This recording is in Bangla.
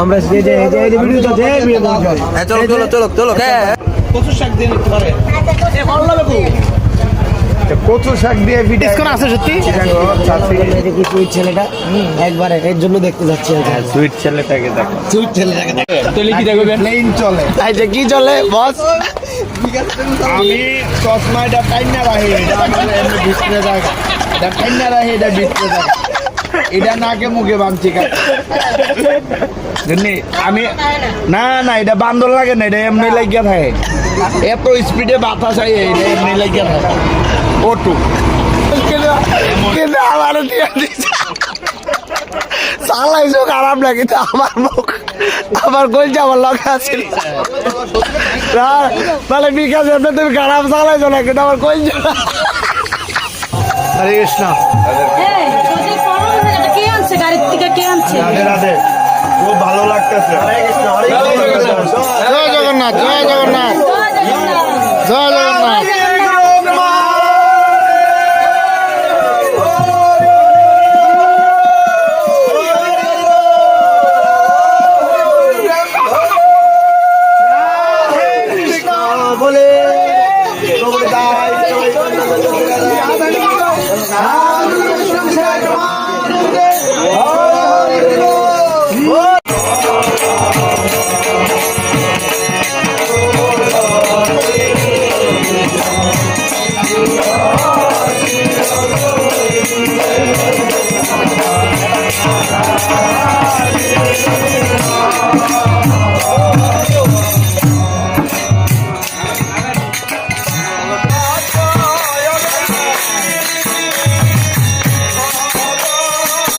আমরা যে যে যে ভিডিও চলছে চলো চলো চলো চলো কচু শাক দিয়ে পিঠা আছে সত্যি? কি সুইট ছেলেটা একবারে এর জন্য দেখতে যাচ্ছি সুইট ছেলেটাকে দেখো। সুইট ছেলেটাকে প্লেন চলে। এই যে কি চলে বস? আমি চশমা এটা টাইনা রাখি এটা আমার এটা টাইনা রাখি এটা ডিসপ্লে জায়গা এটা নাকে মুখে বাঁধছি আমি না না এটা বান্দর লাগে না এটা এমনি লাগিয়া থাকে। এত স্পিডে বাতাস হয় এমনি কিন্তু আমার দিয়ে চালাইছো খারাপ না কিন্তু আমার মুখ। আমার কইছে আমার লগে আছে না মানে বিকাশ এমনি তুমি খারাপ চালাইছো না কিন্তু আমার হরে কৃষ্ণ।